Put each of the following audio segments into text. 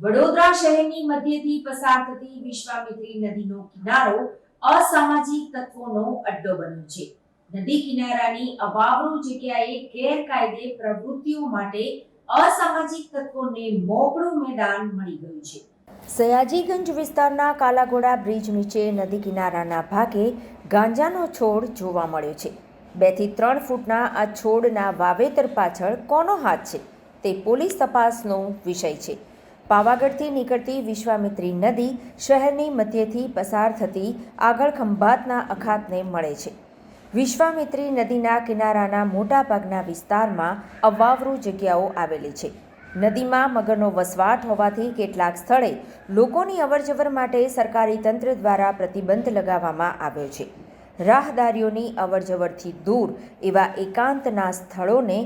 શહેરની મધ્યથી પસાર થતી વિશ્વામિત્રી નદીનો કિનારો અસામાજિક તત્વોનો અડ્ડો બન્યો છે. નદી કિનારાની અવાવરૂ જગ્યાએ ગેરકાયદે પ્રવૃત્તિઓ માટે અસામાજિક તત્વોને મોકળું મેદાન મળી ગયું છે. સયાજીગંજ વિસ્તારના કાલાઘોડા બ્રિજ નીચે નદી કિનારાના ભાગે ગાંજાનો છોડ જોવા મળ્યો છે. બેથી ત્રણ ફૂટના આ છોડના વાવેતર પાછળ કોનો હાથ છે તે પોલીસ તપાસનો વિષય છે. પાવાગઢથી નીકળતી વિશ્વામિત્રી નદી શહેરની મધ્યથી પસાર થતી આગળ ખંભાતના અખાતને મળે છે. વિશ્વામિત્રી નદીના કિનારાના મોટાભાગના વિસ્તારમાં અવાવરૂ જગ્યાઓ આવેલી છે. નદીમાં મગરનો વસવાટ હોવાથી કેટલાક સ્થળે લોકોની અવરજવર માટે સરકારી તંત્ર દ્વારા પ્રતિબંધ લગાવવામાં આવ્યો છે. રાહદારીઓની અવરજવરથી દૂર એવા એકાંતના સ્થળોને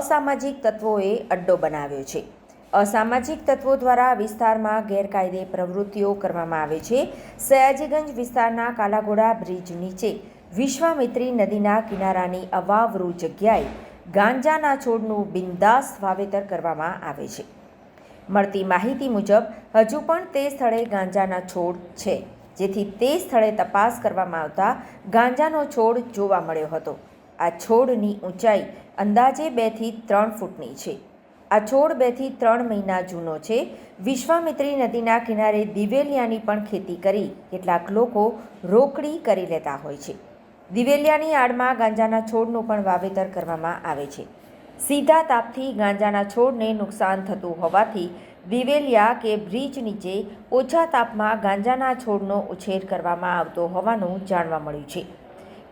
અસામાજિક તત્વોએ અડ્ડો બનાવ્યો છે. અસામાજિક તત્વો દ્વારા વિસ્તારમાં ગેરકાયદે પ્રવૃત્તિઓ કરવામાં આવે છે. સયાજીગંજ વિસ્તારના કાલાઘોડા બ્રિજ નીચે વિશ્વામિત્રી નદીના કિનારાની અવાવરૂ જગ્યાએ ગાંજાના છોડનું બિંદાસ વાવેતર કરવામાં આવે છે. મળતી માહિતી મુજબ, હજુ પણ તે સ્થળે ગાંજાના છોડ છે. જેથી તે સ્થળે તપાસ કરવામાં આવતા ગાંજાનો છોડ જોવા મળ્યો હતો. આ છોડની ઊંચાઈ અંદાજે બેથી ત્રણ ફૂટની છે. આ છોડ બેથી ત્રણ મહિના જૂનો છે. વિશ્વામિત્રી નદીના કિનારે દિવેલિયાની પણ ખેતી કરી. કેટલાક લોકો રોકડી કરી લેતા હોય છે. દિવેલિયાની આડમાં ગાંજાના છોડનું પણ વાવેતર કરવામાં આવે છે. સીધા તાપથી ગાંજાના છોડને નુકસાન થતું હોવાથી દિવેલિયા કે બ્રિજ નીચે ઓછા તાપમાં ગાંજાના છોડનો ઉછેર કરવામાં આવતો હોવાનું જાણવા મળ્યું છે.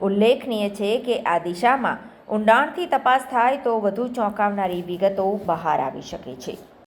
ઉલ્લેખનીય છે કે આ દિશામાં ઊંડાણથી તપાસ થાય તો વધુ ચોંકાવનારી વિગતો બહાર આવી શકે છે.